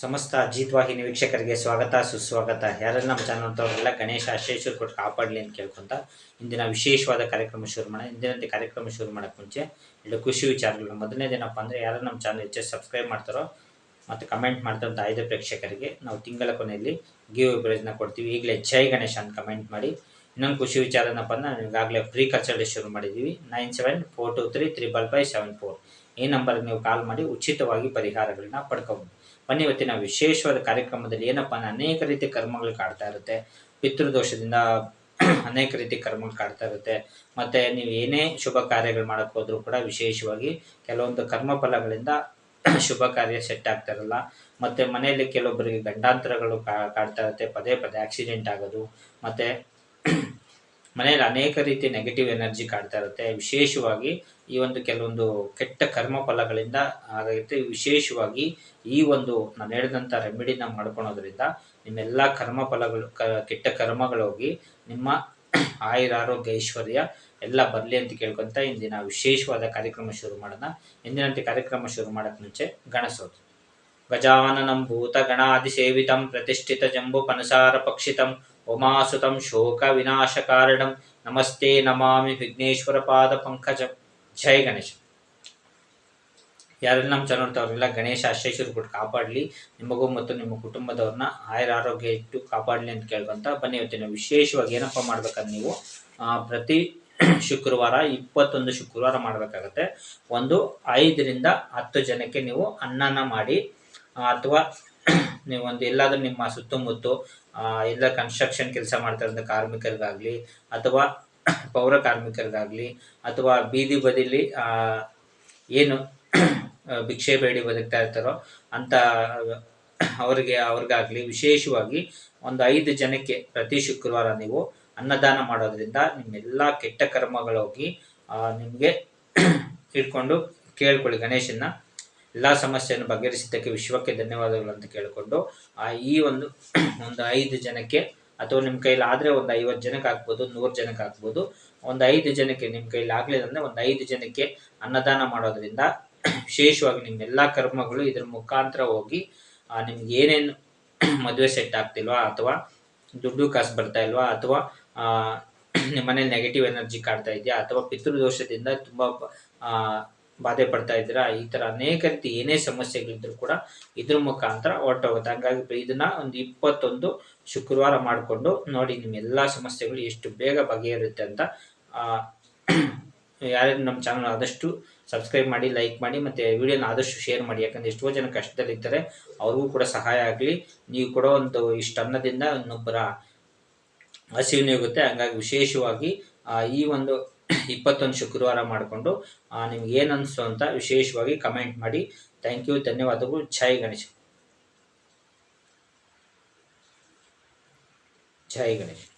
ಸಮಸ್ತ ಅಜಿತ್ ವಾಹಿನಿ ವೀಕ್ಷಕರಿಗೆ ಸ್ವಾಗತ, ಸುಸ್ವಾಗತ. ಯಾರೆಲ್ಲ ನಮ್ಮ ಚಾನಲ್ ಗಣೇಶ ಆಶ್ರೇಶ್ವರ್ ಕೊಟ್ಟು ಕಾಪಾಡಲಿ ಅಂತ ಕೇಳ್ಕೊಂತ ಇಂದಿನ ವಿಶೇಷವಾದ ಕಾರ್ಯಕ್ರಮ ಶುರು ಮಾಡೋಣ. ಇಂದಿನಂತೆ ಕಾರ್ಯಕ್ರಮ ಶುರು ಮಾಡೋಕ್ಕೆ ಮುಂಚೆ ಎರಡು ಖುಷಿ ವಿಚಾರಗಳು. ಮೊದಲನೇ ದಿನಪ್ಪ ಅಂದರೆ ಯಾರು ನಮ್ಮ ಚಾನಲ್ ಹೆಚ್ಚು ಸಬ್ಸ್ಕ್ರೈಬ್ ಮಾಡ್ತಾರೋ ಮತ್ತು ಕಮೆಂಟ್ ಮಾಡ್ತಂಥ ಆಯ್ದ ಪ್ರೇಕ್ಷಕರಿಗೆ ನಾವು ತಿಂಗಳ ಕೊನೆಯಲ್ಲಿ ಗಿವ್ ಪ್ರಯೋಜನ ಕೊಡ್ತೀವಿ. ಈಗಲೇ ಜೈ ಗಣೇಶ ಅಂತ ಕಮೆಂಟ್ ಮಾಡಿ. ಇನ್ನೊಂದು ಖುಷಿ ವಿಚಾರ ಏನಪ್ಪ ಅಂದ್ರೆ ನಾವು ಈಗಾಗಲೇ ಫ್ರೀ ಕನ್ಸಲ್ಟೇಷನ್ ಶುರು ಮಾಡಿದ್ದೀವಿ. Nine seven four two three triple five seven four ಈ ನಂಬರ್ಗೆ ನೀವು ಕಾಲ್ ಮಾಡಿ ಉಚಿತವಾಗಿ ಪರಿಹಾರಗಳನ್ನ ಪಡ್ಕೊಬೋದು. ಬನ್ನಿ ಇವತ್ತಿನ ವಿಶೇಷವಾದ ಕಾರ್ಯಕ್ರಮದಲ್ಲಿ ಏನಪ್ಪ ಅನೇಕ ರೀತಿ ಕರ್ಮಗಳು ಕಾಡ್ತಾ ಇರುತ್ತೆ. ಪಿತೃದೋಷದಿಂದ ಅನೇಕ ರೀತಿ ಕರ್ಮಗಳು ಕಾಡ್ತಾ ಇರುತ್ತೆ. ಮತ್ತೆ ನೀವು ಏನೇ ಶುಭ ಕಾರ್ಯಗಳು ಮಾಡಕ್ ಹೋದ್ರು ಕೂಡ ವಿಶೇಷವಾಗಿ ಕೆಲವೊಂದು ಕರ್ಮ ಫಲಗಳಿಂದ ಶುಭ ಕಾರ್ಯ ಸೆಟ್ ಆಗ್ತಾ ಇರಲ್ಲ. ಮತ್ತೆ ಮನೆಯಲ್ಲಿ ಕೆಲವೊಬ್ಬರಿಗೆ ಗಂಡಾಂತರಗಳು ಕಾಡ್ತಾ ಇರುತ್ತೆ. ಪದೇ ಪದೇ ಆಕ್ಸಿಡೆಂಟ್ ಆಗೋದು. ಮತ್ತೆ ಮನೆಯಲ್ಲಿ ಅನೇಕ ರೀತಿ ನೆಗೆಟಿವ್ ಎನರ್ಜಿ ಕಾಡ್ತಾ ಇರುತ್ತೆ. ವಿಶೇಷವಾಗಿ ಈ ಒಂದು ಕೆಲವೊಂದು ಕೆಟ್ಟ ಕರ್ಮ ಫಲಗಳಿಂದ ವಿಶೇಷವಾಗಿ ಈ ಒಂದು ನಾನು ಹೇಳಿದಂಥ ರೆಮಿಡಿನ ಮಾಡ್ಕೊಳೋದ್ರಿಂದ ನಿಮ್ಮೆಲ್ಲ ಕರ್ಮ ಫಲಗಳು ಕ, ಕೆಟ್ಟ ಕರ್ಮಗಳೋಗಿ ನಿಮ್ಮ ಆಯುರ, ಆರೋಗ್ಯ, ಐಶ್ವರ್ಯ ಎಲ್ಲ ಬರಲಿ ಅಂತ ಕೇಳ್ಕೊಂತ ಇಂದಿನ ವಿಶೇಷವಾದ ಕಾರ್ಯಕ್ರಮ ಶುರು ಮಾಡೋಣ. ಇಂದಿನಂತೆ ಕಾರ್ಯಕ್ರಮ ಶುರು ಮಾಡೋಕ್ಕೆ ಮುಂಚೆ ಗಣಸೋದು ಗಜಾನನಂ ಭೂತ ಗಣಾದಿಸೇವಿತಂ ಪ್ರತಿಷ್ಠಿತ ಜಂಬು ಪನಸಾರ ಪಕ್ಷಿತಂ ಉಮಾಸುತಂ ಶೋಕ ವಿನಾಶ ಕಾರಣಂ ನಮಸ್ತೆ ನಮಾಮಿ ವಿಘ್ನೇಶ್ವರ ಪಾದ ಪಂಕಜ. ಜೈ ಗಣೇಶ. ಯಾರೆಲ್ಲ ನಮ್ಮ ಚಾನಲ್ ಗಣೇಶ ಆಶ್ರಯಿಸರು ಕೊಟ್ಟು ಕಾಪಾಡಲಿ. ನಿಮಗೂ ಮತ್ತು ನಿಮ್ಮ ಕುಟುಂಬದವ್ರನ್ನ ಆಯುರ ಆರೋಗ್ಯ ಇಟ್ಟು ಕಾಪಾಡಲಿ ಅಂತ ಕೇಳ್ಕೊಂತ ಬನ್ನಿ ಇವತ್ತಿನ ವಿಶೇಷವಾಗಿ ಏನಪ್ಪ ಮಾಡ್ಬೇಕಂದ್ರೆ ನೀವು ಪ್ರತಿ ಶುಕ್ರವಾರ, ಇಪ್ಪತ್ತೊಂದು ಶುಕ್ರವಾರ ಮಾಡಬೇಕಾಗತ್ತೆ. ಒಂದು ಐದರಿಂದ ಹತ್ತು ಜನಕ್ಕೆ ನೀವು ಅನ್ನನ ಮಾಡಿ ಅಥವಾ ನೀವು ಒಂದು ಎಲ್ಲಾದರೂ ನಿಮ್ಮ ಸುತ್ತಮುತ್ತ ಎಲ್ಲ ಕನ್ಸ್ಟ್ರಕ್ಷನ್ ಕೆಲಸ ಮಾಡ್ತಾ ಕಾರ್ಮಿಕರಿಗಾಗಲಿ, ಅಥವಾ ಪೌರ ಕಾರ್ಮಿಕರಿಗಾಗಲಿ, ಅಥವಾ ಬೀದಿ ಬದಿಲಿ ಏನು ಭಿಕ್ಷೆ, ಬೇಡಿ ಬದುಕ್ತಾ ಇರ್ತಾರೋ ಅಂತ ಅವರಿಗೆ, ಅವ್ರಿಗಾಗಲಿ ವಿಶೇಷವಾಗಿ ಒಂದು ಐದು ಜನಕ್ಕೆ ಪ್ರತಿ ಶುಕ್ರವಾರ ನೀವು ಅನ್ನದಾನ ಮಾಡೋದ್ರಿಂದ ನಿಮ್ಮೆಲ್ಲ ಕೆಟ್ಟ ಕರ್ಮಗಳೋಗಿ ನಿಮಗೆ ಇಟ್ಕೊಂಡು ಕೇಳ್ಕೊಳ್ಳಿ ಗಣೇಶನ್ನ. ಎಲ್ಲ ಸಮಸ್ಯೆಯನ್ನು ಬಗೆಹರಿಸಿದ್ದಕ್ಕೆ ವಿಶ್ವಕ್ಕೆ ಧನ್ಯವಾದಗಳು ಅಂತ ಕೇಳಿಕೊಂಡು, ಆ ಈ ಒಂದು ಒಂದು ಐದು ಜನಕ್ಕೆ, ಅಥವಾ ನಿಮ್ಮ ಕೈಲಿ ಆದರೆ ಒಂದು ಐವತ್ತು ಜನಕ್ಕೆ ಆಗ್ಬೋದು, ನೂರು ಜನಕ್ಕೆ ಆಗ್ಬೋದು, ಒಂದು ಐದು ಜನಕ್ಕೆ ನಿಮ್ಮ ಕೈಲಿ ಆಗಲಿಲ್ಲ ಅಂದರೆ ಒಂದು ಐದು ಜನಕ್ಕೆ ಅನ್ನದಾನ ಮಾಡೋದ್ರಿಂದ ವಿಶೇಷವಾಗಿ ನಿಮ್ಮೆಲ್ಲ ಕರ್ಮಗಳು ಇದ್ರ ಮುಖಾಂತರ ಹೋಗಿ ನಿಮ್ಗೆ ಏನೇನು ಮದುವೆ ಸೆಟ್ ಆಗ್ತಿಲ್ವಾ, ಅಥವಾ ದುಡ್ಡು ಕಾಸು ಬರ್ತಾ ಇಲ್ವಾ, ಅಥವಾ ನಿಮ್ಮ ಮನೇಲಿ ನೆಗೆಟಿವ್ ಎನರ್ಜಿ ಕಾಡ್ತಾ ಇದೆಯಾ, ಅಥವಾ ಪಿತೃದೋಷದಿಂದ ತುಂಬ ಬಾಧೆ ಪಡ್ತಾ ಇದ್ದೀರಾ? ಈ ತರ ಅನೇಕ ರೀತಿ ಏನೇ ಸಮಸ್ಯೆಗಳಿದ್ರು ಕೂಡ ಇದ್ರ ಮುಖಾಂತರ ಹೊರಟೋಗುತ್ತೆ ಹಂಗಾಗಿ ಇದನ್ನ ಒಂದು ಇಪ್ಪತ್ತೊಂದು ಶುಕ್ರವಾರ ಮಾಡಿಕೊಂಡು ನೋಡಿ ನಿಮ್ಮ ಎಲ್ಲ ಸಮಸ್ಯೆಗಳು ಎಷ್ಟು ಬೇಗ ಬಗೆಹರುತ್ತೆ ಅಂತ. ಯಾರ್ಯಾರು ನಮ್ಮ ಚಾನಲ್ ಆದಷ್ಟು ಸಬ್ಸ್ಕ್ರೈಬ್ ಮಾಡಿ ಲೈಕ್ ಮಾಡಿ, ಮತ್ತು ವಿಡಿಯೋನ ಆದಷ್ಟು ಶೇರ್ ಮಾಡಿ. ಯಾಕಂದರೆ ಎಷ್ಟೋ ಜನ ಕಷ್ಟದಲ್ಲಿದ್ದಾರೆ ಅವ್ರಿಗೂ ಕೂಡ ಸಹಾಯ ಆಗಲಿ. ನೀವು ಕೂಡ ಒಂದು ಇಷ್ಟು ಅನ್ನದಿಂದ ಇನ್ನೊಬ್ಬರ ಹಸಿವು ಹೋಗುತ್ತೆ ಹಂಗಾಗಿ ವಿಶೇಷವಾಗಿ ಈ ಒಂದು ಇಪ್ಪತ್ತೊಂದು ಶುಕ್ರವಾರ ಮಾಡಿಕೊಂಡು ನಿಮ್ಗೆ ಏನು ಅನಿಸ್ತು ಅಂತ ವಿಶೇಷವಾಗಿ ಕಮೆಂಟ್ ಮಾಡಿ. ಥ್ಯಾಂಕ್ ಯು ಧನ್ಯವಾದಗಳು. ಜೈ ಗಣೇಶ್. ಜೈ ಗಣೇಶ್.